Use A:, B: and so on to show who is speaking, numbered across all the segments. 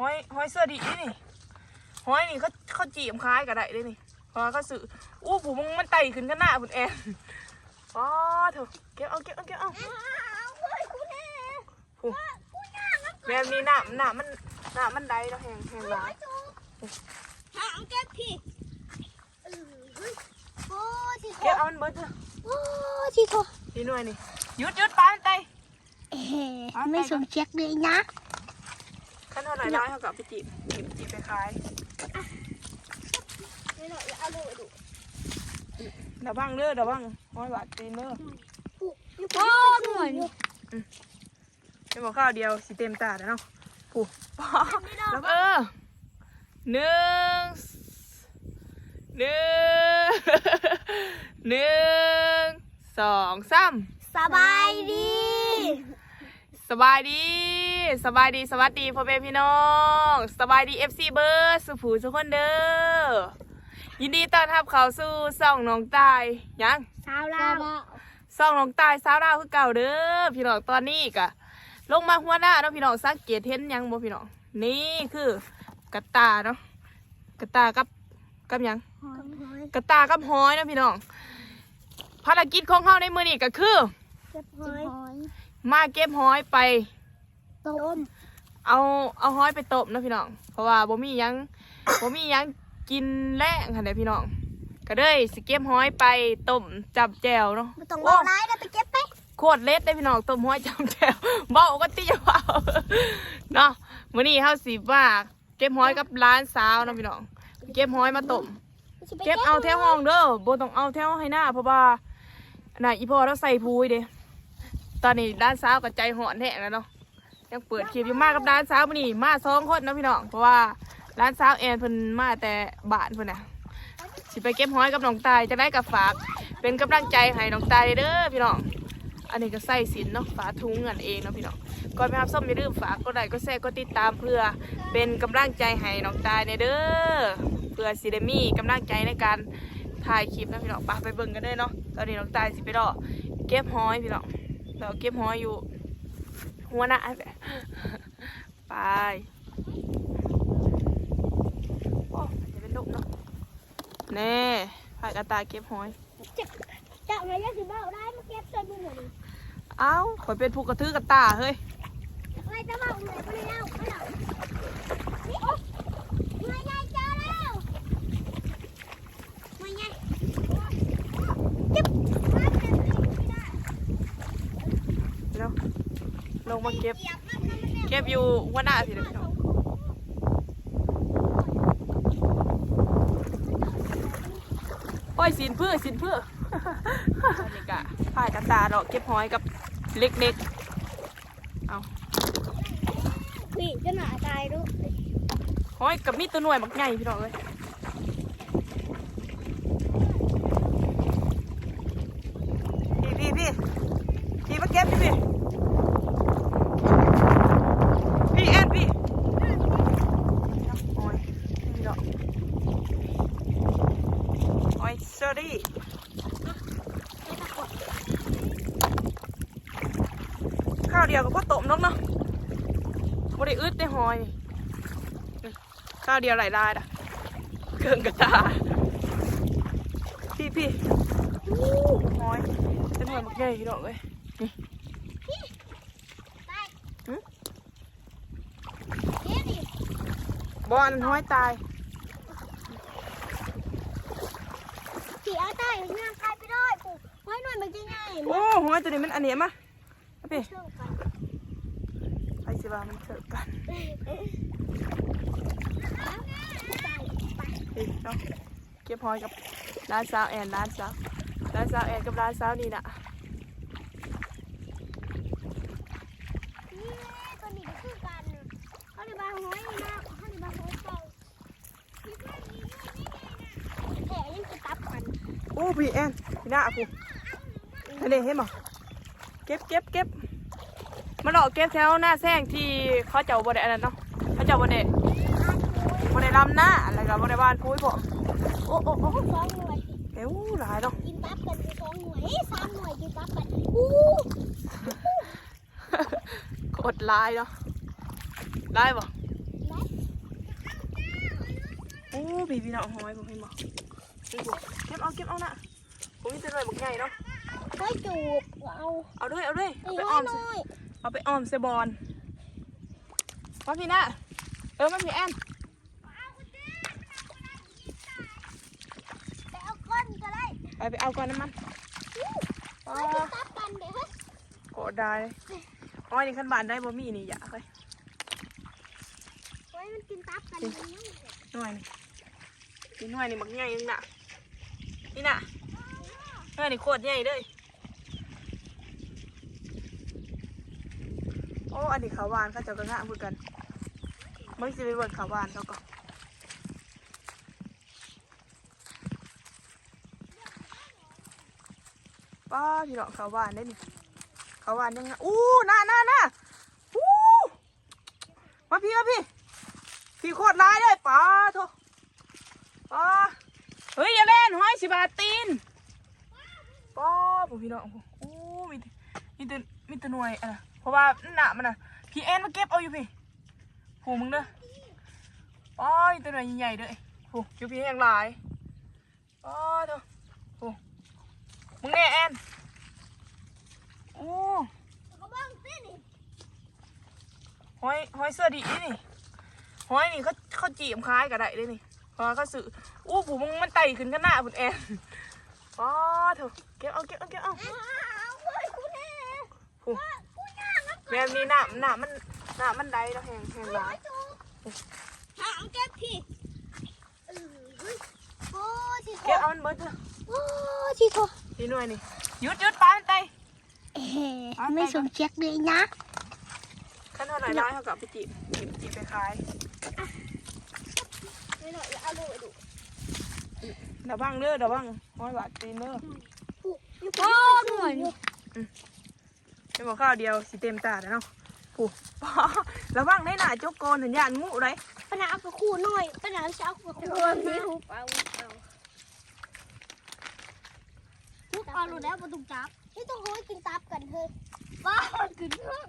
A: หอยหอยเสื้อดีนี่หอยนี่เขาเขาจีมคล้ายกับได้เลยนี่เพราะว่าเขาสื่ออู้ผูมึงมันไต่ขึ้นกันหน้าคุณแอนอ๋อเถอะเก็บเอาเก็บเอาเก็บเอาผูแบบนี้หน้าหน้ามันหน้ามันได้แล้วแหงแหงร้าย
B: หางแก้พี่เออโอ้ที่โถ
A: เก็บเอามันเบิดเถอะ
B: โอ้ที่โถ
A: นี่หน่วยนี่หยุดหยุดปลามันไต่
B: เอ๊ะไม่สมเช็คเลยนะ
A: ขั้นเท่าไหร่ร้อยเท่ากับไปจีบจีบจีบไปขาย
B: ไม่หน่อยเอาดูดู
A: เดี๋ยวบ้างเด้อเดี๋ยวบ้างห้อยบาทตีนเด้อ
B: โอ้หน่อย
A: จะบอกข้าวเดียวสิเต็มตาแล้วเนาะผูแล้วเออหนึ่งหนึ่งหนึ่งสองสาม
B: สบายดี
A: สบายดีสบายดีสวัสดีพ่อแม่พี่น้องสบายดีเอฟซีเบอร์สุผูทุกคนเด้อยินดีต้อนรับเข้าสู่ส่องน้องตายยัง
B: สาวลาว
A: ส่องน้องตายสาวดาวคือเก่าเด้อพี่น้องตอนนี้กะลงมาหัวหน้าเนาะพี่น้องสังเกตเห็นหยังบ่พี่น้องนี่คือกระตาเนาะกระตากับกับหยังกระตากับหอยเนาะพี่น้องภารกิจของเขาในมือนี้ก็คือ
B: เก็บหอย
A: มาเก็บหอยไป
B: ต้ม
A: เอาเอาหอยไปต้มเนาะพี่น้อง เพราะว่าบ่มีหยังบ่มีหยังกินแล้งค่ะเด้พี่น้อง ก็เลยสิเก็บหอยไปต้มจับแจวเนาะ
B: ไม่ต้องเอาไรนะไปเก็บไป
A: โคตรเล็ดได้พี่น้องต้มหอยจับแจวเบาก็ตีเบาเนาะมื้อนี้เฮาสิว่าเก็บหอยกับร้านสาวเนาะพี่น้อง เก็บหอยมาต้มเก็บเอาแถวห้องเด้อบ่ต้องเอาแถวให้หน้าเพราะว่าน่ะอีพ่อเราใส่พูยเด้ ตอนนี้ร้านสาวก็ใจหอนแท้แล้วเนาะยังเปิดคลิปอยู่มากับร้านสาวมื้อนี้มาสองคนเนาะพี่น้องเพราะว่าร้านสาวแอนเพิ่นมาแต่บ้านเพิ่นน่ะสิไปเก็บหอยกับน้องตายจะได้กับฝากเป็นกำลังใจให้น้องตายเด้อพี่น้องอันนี้ก็ใส่สินเนาะฝาทุงเงินเองเนาะพี่น้องก่อนไปรับส้มอย่าลืมฝากกดไลค์กดแชร์กดติดตามเพื่อเป็นกำลังใจให้น้องตายในเด้อเพื่อสิได้มีกำลังใจในการถ่ายคลิปนะพี่น้องไปไปเบิ่งกันเลยเนาะตอนนี้น้องตายสิไปรอเก็บหอยพี่น้อง เราเก็บหอยอยู่ หัวหน้าไปโอ้จะเป็นลูกเนาะแน่พายกระตายเก็บหอย
B: จะมายังสิบ้าได้มาเก็บใส่มือหน่อย
A: เอ้าขอยเป็นผู้กระทือกระตาเฮ้ย
B: อะไรจะบ้าเลยไม่ได้เอาไม่เอานี่โอ้ไม่ไงเจอแล้วไม่ไงเก็บ
A: เนาะ ลงมาเก็บ
B: เหยียบมันมันเนี่ย
A: เก็บอยู่หัวหน้าสิเด้อพี่น้องโอ้ยสินเพื่อสินเพื่ออันนี้กะพายกระตาเราะเก็บหอยกับเล็กๆ เอา
B: พี่จะหนาตายดู
A: หอยกับมีตัวหน่วยมักใหญ่พี่น้องเลยพี่พี่พี่พี่มาเก็บพี่พี่พี่แอนพี่โอ้ยนี่ดอกโอ้ยสอรี่ข้าวเดียวกับพ่อตมนกเนาะบ่ได้อึดได้ หอยข้าวเดียวหลายลายอะเกินกระตาพี่พี่อู้น้อยเป็นหน่วยมักใหญ่พี่น้องเลยนี่
B: ตาย
A: บอลน้อยตาย
B: ผีเอาตายงานตายไปด้วยปู่ไว้หน่อยมันจะง่าย
A: โอ้ห้อยตัวนี้มันอันเนี้ยมะพี่
B: เชื่อกัน
A: ไป ว่ามันเถิดกัน
B: ตายไป
A: พี่เนาะเก็บหอยกับร้านสาวแอนร้านสาวร้านสาวแอนกับร้านสาวนี่น่ะ
B: นี่ตัวนี้ก็คือกันเขาได้บางห้อยนะเขาได้บางห้อยเก่าแผลยังจะตับกัน
A: โอ้พี่แอนพี่หน้ากูอันนี้เห็นบ่เก็บเก็บเก็บ มาหลอกเก็บแถวหน้าแซงที่เขาเจ้าบ่ได้อันนั้นเนาะเขาเจ้าบ่ได้บ่ได้ลำหน้าอะไรกับบ่ได้บ้านปุ้ยบ่โอ้โอ้โอ้
B: สองหน่วย
A: เอ้วหลายเนาะ
B: กินตับกันสองหน่วยสามหน่วยกินตับกันอู้
A: กดลายเนาะได้บ่
B: และ
A: อ้พี่พี่น้องหอยผมเห็นบอกนี่ผมเก็บเอาเก็บเอาน่ะผมมีแต่หน่อยบักใหญ่เนาะ
B: เฮ้ยจูบเอา
A: เอาด้วยเอาด้วย
B: ไอ้
A: เอาไป
B: น้
A: อ้
B: อ
A: อยม
B: น้
A: ใส่
B: อย
A: เอาไปอ้อมใส่บอลมาพี่น่ะเออมาพี่แอน
B: ไปเอาก้อนก็ได้
A: ไปไปเอาก่อนน้ำมันอ๋อ
B: เฮ้ยตับกันเดี๋ยวเฮ้ย
A: โกรธได้เลยอ้อยนี่ขั้นบานได้บ่มีนี่อยากไป
B: เฮ้ยมันกินตับกันมันยัง
A: หน่วยนี่นี่หน่วยนี่บักใหญ่ยังน่ะนี่น่ะหน่วยนี่โคตรใหญ่เลย อ้อันนี้ขาวหวานเขาจะกระงะพูดกันไม่สิไปเบิดขาวหวานเขาก็ป้าพี่น้องขาวหวานได้นี่ขาวหวานยังไงอู้หน่าหน่าหน่าอู้มาพี่มาพี่พี่โคตรร้ายเลยป้าโถป้าเฮ้ยอย่าเล่นห้อยสิบาทตีนป้าผมพี่น้องโอ้มีมีแต่มีแต่หน่วยอะเพ ราะว่าหนามันอะพี่แอนมาเก็บเอาอยู่พี่โหมึงเด้อป้ามีแต่หน่วยใหญ่ๆด้วยโหอยู่พี่แห้งหลายป้าโถโหมึงแน่แอนโอ้
B: ก็บ้างสินี่
A: ห้อยห้อยเสื้อดีนี่หอยนี่เขาเขาจีมคล้ายกับได้เลยนี่พอเขาสื่ออู้ผูมึงมันไต่ขึ้นกันหน้าคุณแอนอ๋อเถอะเก็บเอาเก็บเอาเก็บเอา
B: อ้าวเฮ้ยกูแน่
A: ผู
B: กูย่างนะ
A: แบบนี้หน้าหน้ามันหน้ามันได้แล้วแหงแหงร้าย
B: จูบหาเอาเก็บพี่เออเฮ้ยโอ้ที่โถ
A: เก็บเอามันเบิดเถอะ
B: โอ้ที่โถ
A: ทีหน่วยนี่หยุดหยุดปลามันไต่
B: เอ๊ะไม่สมเช็คเลยนะ
A: ขั้นเท่าไหร่ร้ายเขากับไปจีบจีบจีบไปขาย
B: ไม่หน่อยเอาเลยดู
A: เดี๋ยวบ้างเด้อเดี๋ยวบ้างห้อยบาทตีนเด้อ
B: โอ้หน่อย
A: เป็นบอกข้าวเดียวสิเต็มตาแล้วเนาะผูป้าระวังได้หน่าจกโกนหันยานงูไร
B: ปนาเอาไปคู่หน่อยปนาจะเอาไปคู่พี่ฮุบเอาเอาฮุบเอาหลุดแล้วประตูจับนี่ต้องห้อยกินตับกันเฮ้ยว้าวกินเรื่อง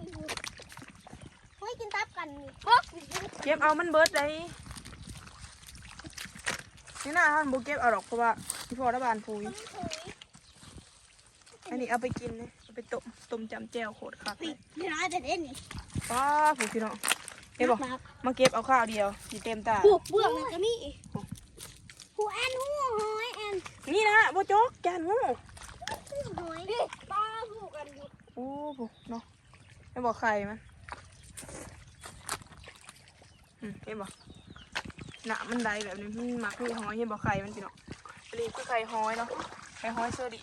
B: ห้อยกินตับกัน
A: เก็บเอามันเบิร์ดเลยนี่น่าท่านบุเก็บเอาหรอกเพราะว่าที่พอระบานพูยอันนี้เอาไปกินเลย ไปต้มต้มจำแจ่วโคตรคักเล
B: ปิ
A: ย
B: ดนี่นะจะเล่นนี่
A: ป้าผู้พี่น้องเห็นบอกมาเก็บเอาข้าวเดียวสีเต็มตา
B: ผูกเบื้องมันก็มีผูแอนหูหอยแอน
A: นี่นะโบโจ๊กแกนงู
B: หอยปลาผูกกันอยู่
A: โอ้ผู้เนาะเห็นบอกไข่มันอืมเห็นบอกหนามันได้แบบนี้มันมักมีหอยเห็นบอกไข่มันพี่น้องอันนี้คือไข่หอยเนาะไข่หอยเสื้อดี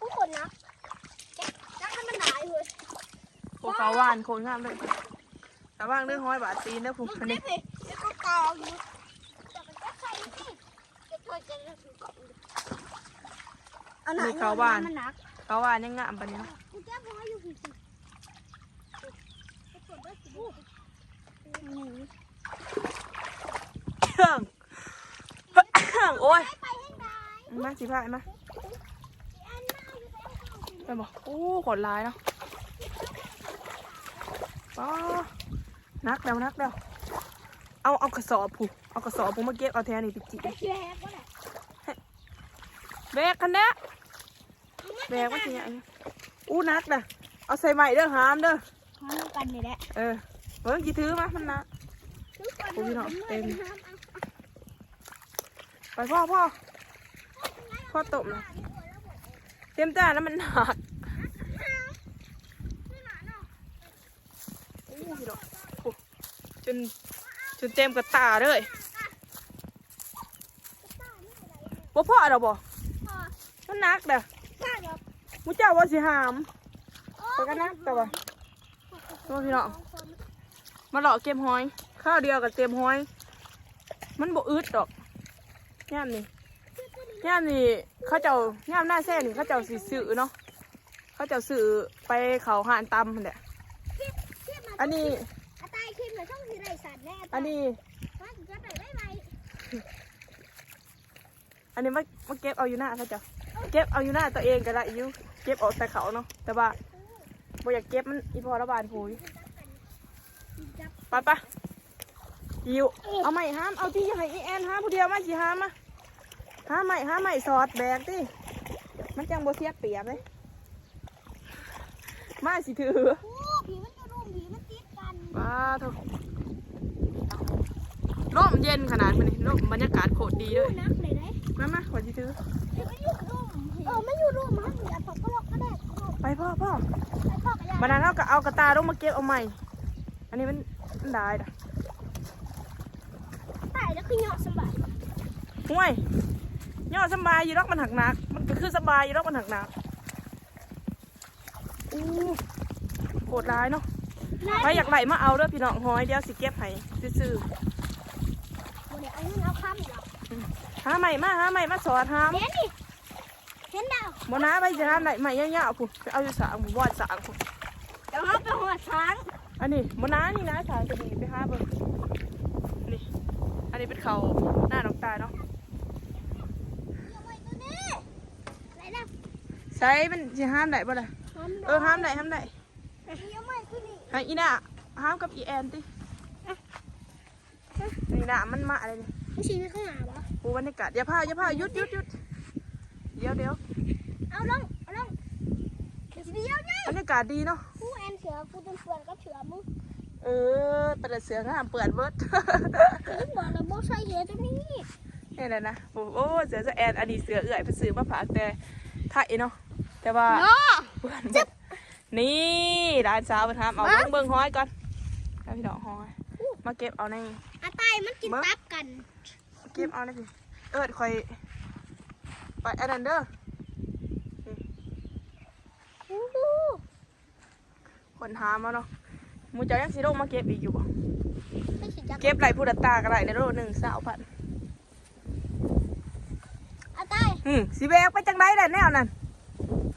B: ผู้คนนะจักให้มันหาย เลย
A: พวกเขาวหวานโคนงามเลยแต่ว่างเรื่องหอยบาดตีนนะผู้
B: มึง
A: อัน
B: ได้
A: นี้
B: ไปแล้วก็กองอยู่จะเป็นจักใครนี่จะช่วยกันแล้วถึงกล่องอันไหนมันหนัก
A: เขาวหวานยังงามปานนี้เนาะ
B: กูแก้พอยอยู่ผิดสิ
A: เครื่องโอ้ย
B: ไปให้ได้
A: มาสิพายมา
B: แอนมาอยู่ไปเอาของ
A: ไปบอกโอ้ขนลายเนาะ ป้านักแล้วนักแล้วเอาเอากระสอบผูเอากระสอบผูมาเก็บเอาแทนนี่ไปจิ
B: ไปแย่ก็ได้
A: แบกคันเนี้ยแบกว่าสิยังอู้นักเด้อเอาใส่ใหม่เด้อหามเด้อ
B: มาดูกันนี่แหละ
A: เออเบิ่งกี่ถือมามันนักโอ้ยพี่น้องเต็มไปพ่อพ่อพ่อตบนะเต็มจ้าแล้วมันหนักโอ้ พี่ดอกโอ้จนจนเต็มกระตาเลยบ่พ่อเราบ่มันหนักเด้อมุเจ้าว่าสิหามไปกันนักแต่ว่าโอ้พี่น้องมาหลอกเก็บหอยข้าวเดียวกับเต็มหอย มันบ่อึดดอกย่ามนี่ย่ามนี่เขาเจ้าย่ามหน้าแซ่นี่เขาเจ้าสิซื้อเนาะเขาเจ้าซื้อไปเขาหานตำนั่นแหละ อันนี้
B: อาตายคิมเลยช่องที่ไรสัตว์แน่
A: อันนี้
B: ว่าจะไปไม่ไหว
A: อันนี้มามาเก็บเอาอยู่หน้าเขาเจ้าเก็บเอาอยู่หน้าตัวเองก็ได้อยู่เก็บเออกแต่เขาเนาะแต่ว่าบ่อยากเก็บมันอีพอระบาดหูยไปปะอิวเอาใหม่ห้ามเอาที่ให้อีแอนห้ามผู้เดียวมาสิห้ามมาห้ามใหม่ห้ามใหม่สอดแบกดิมันจังโบเสียเปรียบเลยมาสิถือ ว้าเถอะร่มเย็นขนาดนี้ร่มบรรยากาศโคตรดีเลย
B: นักเลยนะ
A: มามาขอสิถือ
B: ไม่อยู่รุมเออไม่อยู่รุมมั้งเดี๋ยวผมก็ล็อกก็ได้
A: ไปพ่อพ่อ
B: ไปพ่อกับยาย
A: บันนั้นเราก็เอากระตาลงมาเก็บเอาใหม่ อันนี้มันมันได้ด่ะ
B: ตายแล้วคือเหยาะสบาย
A: ห่วยย่อสบายอยู่รอกมันหักหนัก มันก็คือสบายอยู่รอกมันหักหนักอู้โหดร้ายเนาะ ใครอยากไหลมาเอาเด้อพี่น้องหอยเดี๋ยวสิเก็บให้ซื่อ
B: เดี๋ยวเอาเงินเอาคำเดี๋ยว
A: ๆหาใหม่มาหาใหม่มาสอดหาม
B: เห็นดิเห็นดาว
A: บน้าไปจะหาไหนใหม่ยาวๆพุ่นไปเอาอยู่สางหมู่บ้านสางพุ่น
B: เดี๋ยวเขาไปหัวช้าง
A: อันนี้บน้านี่นะสางจะดีไปหาเบิ่งนี่อันนี้เป็นเขาหน้าน้องตาเนาะ
B: เอาไว้ตัวนี้อะไรนะ
A: ใช้มันจะห้ามได้บ่ล่ะ เออห้ามได้ห้ามได้
B: เอาไว้ตัวนี้
A: ให้อีน่ะห้ามกับอีแอนตินี่น่ะมันมาอะไรนี่
B: ไม่ใช่ข้างหน้าปะ
A: ปูบรรยากาศอย่าพาอย่าพาหยุดหยุดหยุดเดี๋ยวเดี๋ยว
B: เอาลงเอาลงเดี๋ยวสิเดียวเนี่ย
A: บรรยากาศดีเนาะ
B: กูแอนเสือกูเป็นเพื่อนกับเสือมึง
A: เออเป็นแต่เสืองามเปิดเบิด
B: กูบอกแล้วบ่ใช่เสือตัวนี้
A: นี่แหละนะโอ้โอ้เสือจะแอนอดีตเสือเอื่อยไปซื้อมาฝากแต่ไทยเนาะแต่ว่า
B: เนาะ
A: เพื่อนบอก นี่ร้านสาวมาทำเอา
B: มา
A: เบิ้งเบิ้งห้อยก่อนแล้วพี่ดอกห้อยมาเก็บเอาใน
B: อาตายมันกินตับกัน
A: เก็บเอาในพี่เอิดคอยไปอันนั้นเด้อ
B: อู้หู
A: คนหามาเนาะหมูเจ้ายังสิโลงมาเก็บอีกอยู่บ่
B: ไม่ใช่จัก
A: เก็บไหลผู้ดัตตาก็ไหลในโลหนึ่งสาวพัน
B: อาตาย
A: อืมสิแบกไปจังไรแหละแนวนั้น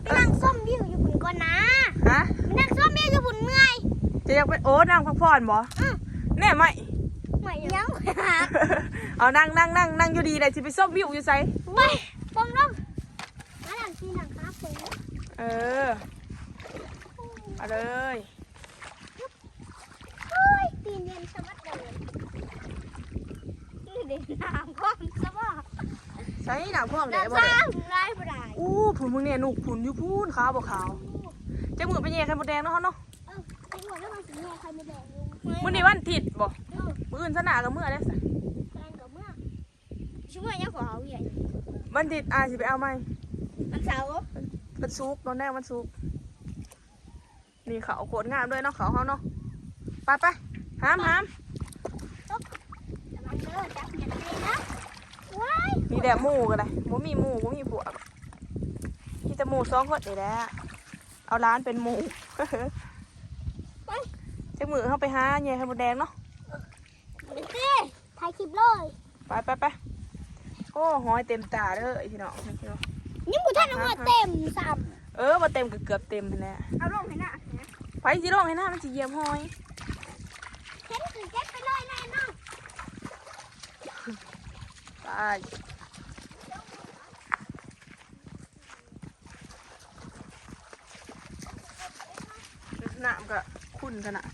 B: ไปนั่งส้มวิวอยู่บุญก่อนนะ
A: ฮะ
B: ไปนั่งส้มวิวอยู่บุญเมื่อย
A: จะอยากไปโอ้นั่งพักผ่อนบ่
B: อื้อ
A: แน่ไหม
B: ไม่ยังไม่หา
A: เอานั่งนั่งนั่งนั่งอยู่ดีเลยสิไปส้มวิวอยู่ไส
B: ไปฟองลมมาหลังซีหลังครับผม
A: เออเอาเลย
B: เฮ้ยตีนเย็นชะมัดเลยนี่เด็กน้ำก้อนซะบ่
A: ใส่หนังพวกไหน
B: น้ำ
A: บ่
B: ซ่า
A: ได้
B: ได้บ่ได้
A: อู้ผุนมึงเนี่ยหนุกผุนอยู่พูนขาวบ่ขาวเจ้ามือไปแย่ไข่มดแดงเนาะเขาเนาะ
B: เออไอ้หัวแล้วมันสีแดงใครไม่แดงลง
A: มื้อนี้วันอาทิตย์บ่
B: เออ
A: มื้ออื่นสนากับมื้ออะไรซะ
B: แดงกับเมื่อช่วยยังขอเอาใหญ่
A: วันอาทิตย์อาสิไปเอาไหม
B: มันเสาร์
A: มันซุกตอนแรกมันซุกนี่เขาโคตรงามด้วยเนาะเขาเขาเนาะไปไปห้ามห้าม
B: แต่มันเลิกจับอย่างนี้นะว้าย
A: มีแต่หมูกันเลยบ่มีหมูบ่มีผัวมีแต่หมูสองคนนี่แหละ เอาร้านเป็นหมูเจ้ามือเข้าไปหาแย่ไข่มดแดงเนาะ
B: เด็กสิถ่ายคลิปเลย
A: ไปไปไปโอ้หอยเต็มตาเด้อไอ้พี่น้องนี่พี่น้อง
B: นี่กูท่านเอามาเต็มสาม
A: เออมาเต็มก็เกือบเต็มไปแล้ว
B: เอาลงให้หน้า
A: ไปสิลงให้หน้ามันสิเหยียบหอย
B: เข็นคือเก็บไปเลยแน่น้อง
A: ไปน้ำก็ ขุ่นขนาด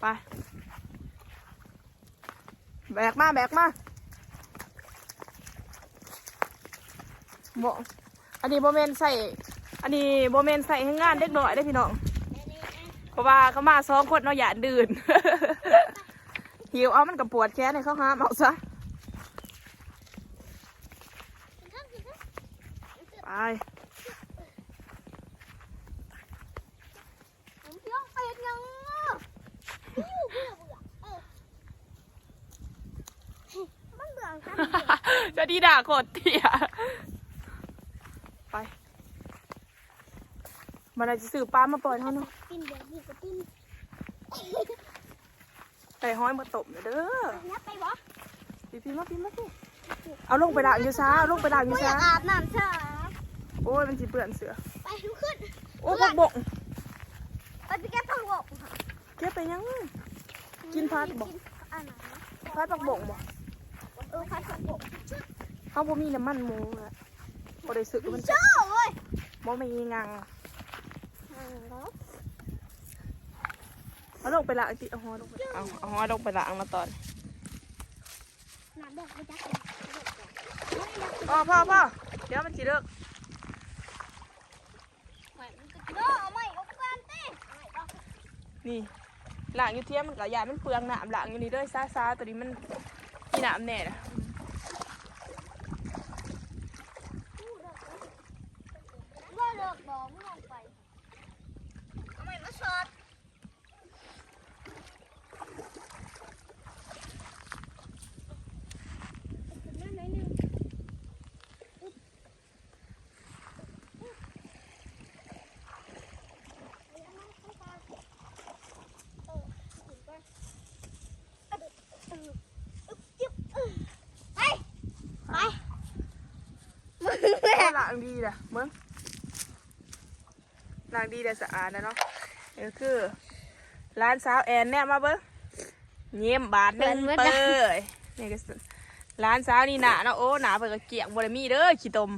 A: ไปแบกมาแบกมาบอันนี้โบเมนใส่ อันนี้โบเมนใส่ให้งานเด็กหน่อยได้พี่น้อง เพราะว่าเขามาสองคนเนาะอย่าดื่นหิวเอามันกับปวดแค้นให้เขาห้ามเอาซะ ไป
B: ผมเพียงเป็ดยังอะอยู่เบื่อเบื่อเออมันเบื่อครับ
A: จะดีด่าโคตรเตี้ยไปมันจะซื้อปลามาปล่อยเขาเนาะ
B: ปิ้นเดี๋ยวนี่ก็ปิ้น
A: ใส่ห้อยมาตบเด้อ
B: นับไปบ่
A: พี่พี่มาพี่มาพี่เอาลงไปด่างอยู่ซ้าเอาลงไปด่างอ
B: กู
A: ยู่
B: อยา
A: ซ้าก
B: อาบน้ำช้า
A: โอ้ยมันสิเปื่อนเสือ
B: ไปลุกขึ้น
A: โอ้ยพักบก
B: ไปไปแก้ผักบก
A: เก็บไปยัง กินพัดบ่
B: อันไหน
A: พัดผักบกบ่
B: เออพัดผักบก
A: เขาบ่มีน้ำมันหมูอะบ่ได้ซื้อมัน
B: เจ้าเว้ย
A: บ่มีงัง
B: อ่าแล้ว
A: เอาลงไปละติเอาหอลงไปเอาเอาหอลงไปละอังมาตอน
B: น้ำเด็กไปจัก
A: พ่อพ่อพ่อเดี๋ยวมันสิเลิก
B: โน่เอาไม่เอากันเต้
A: นี่หลังอยู่เทียมมันก็ยายมันเปลืองน้ำหลังอยู่นี่เด้วยซ่าๆตัวนี้มันมีน้ำแน่นะ
B: ว่าเลิกดอกไม่ลงไปเอาไม่มาสอดนั่นไหนหนึ่ง ไปไป
A: พ่อ หลังดีแหละมึงหลังดีแต่สะอาดนะเนาะเออคือ ร้านสาวแอนเนี่ยมาเบิ้งเยี่ยมบาทหนึ่งเปิดนี่ก็สิร้านสาวนี่หนาเนาะโอ้หนาเปิดกระเกียงบริมีเด้อขี้ตม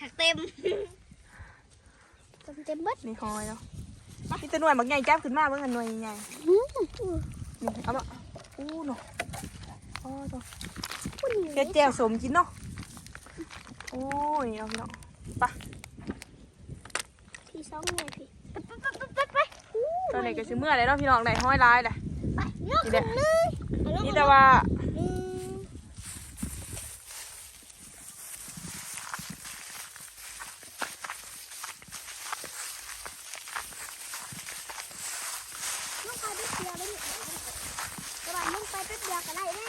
B: หักเต็มเต็มเต็มเบิด
A: นี่หอยเนาะนี่จะหน่วยบักใหญ่จับขึ้นมาเบิ่งกันหน่วยใหญ่นี่เอามาอู้เนาะอ๋อตัวเฮ็ดแจ่วสมกินเนาะโอ้ยเอาเนาะไปะ
B: พี่สองไงพี่ไปไปไปไปไป
A: ตอนนี้ก็สิเมื่อเลยเนาะพี่น้องได้ห้อยลายเลย
B: ไปยกขึ้นเลย
A: นี่แต่ว่า
B: อืมน้องไปแป๊บเดียวได้หนึ่งกระบะมึงไปแป๊บเดียวก็ได้แน่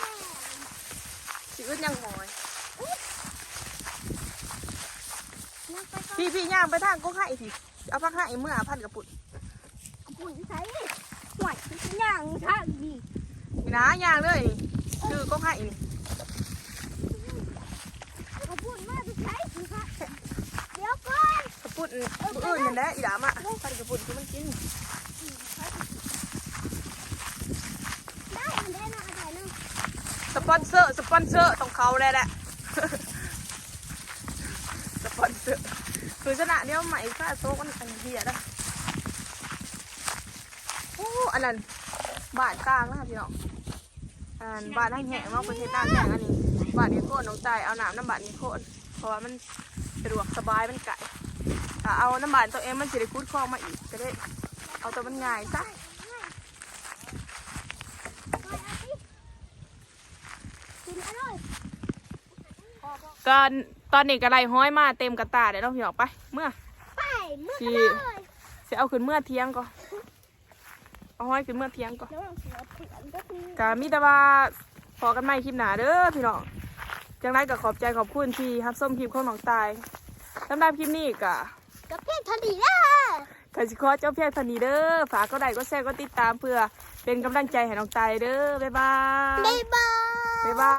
A: สิอึดยังหอย
B: ยังไปก็
A: พี่พี่ย่างไปทางก็ให้พี่เอาพักให้เมื่อพันกับปุ่น
B: ปุ๋ยใช้หวยย่างท่าดี
A: นี่นะย่างเลยนี่คือก็ให้นี่
B: เอาปุ๋ยมาไปใช้สิคะเดี๋ยวก่อน
A: กับปุ่นอื่นนั่นแหละอีดามอะพันกับปุ่นคือมันกิน
B: ได้มันได้นะอะไรนะ
A: สปอนเซอร์สปอนเซอร์ต้องเขาเลยแหละ สปอนเซอร์ คือชนะเดี๋ยวใหม่ค่าโซ่กันอันเดียนะโอ้อันนั้นบาทกลางนะคะพี่น้องอันนั้นบาททั้งแหงเนาะประเทศด้านแหงอันนี้ บาทนี้โคตรน้องใจเอาน้ำน้ำบาทนี้โคตรเพราะว่ามันสะดวกสบายมันไก่ถ้าเอาน้ำบาทตัวเองมันจะได้คูดคลองมาอีกก็ได้เอาตัวมันง่ายซะ
B: กินอร่อย
A: ก็ ตอนนี้ก็ไล่ห้อยมาเต็มกระตาเดี๋ยวเราพี่น้องไป เมื่อ
B: ไปมือ
A: ที่
B: กันเลย
A: จะเอาขึ้นเมื่อเที่ยงก็เอาห้อยขึ้นเมื่อเที่ยงก็
B: ระหว่างเสือเผือนก็คือ
A: ก็มีแต่ว่าพอกันใหม่คลิปหนาเด้อพี่น้องจังไรก็ขอบใจขอบคุณที่รับส้มคลิปของน้องตายสำหรับคลิปนี้ก็
B: กับเพียงเทันทีนะ
A: กสิขอเจ้าเพียงเท่านี้เด้อฝากก็ได้ก็แชร์ก็ติดตามเพื่อเป็นกำลังใจให้น้องตายเด้อบ๊ายบาย
B: บ๊ายบาย
A: บ๊ายบาย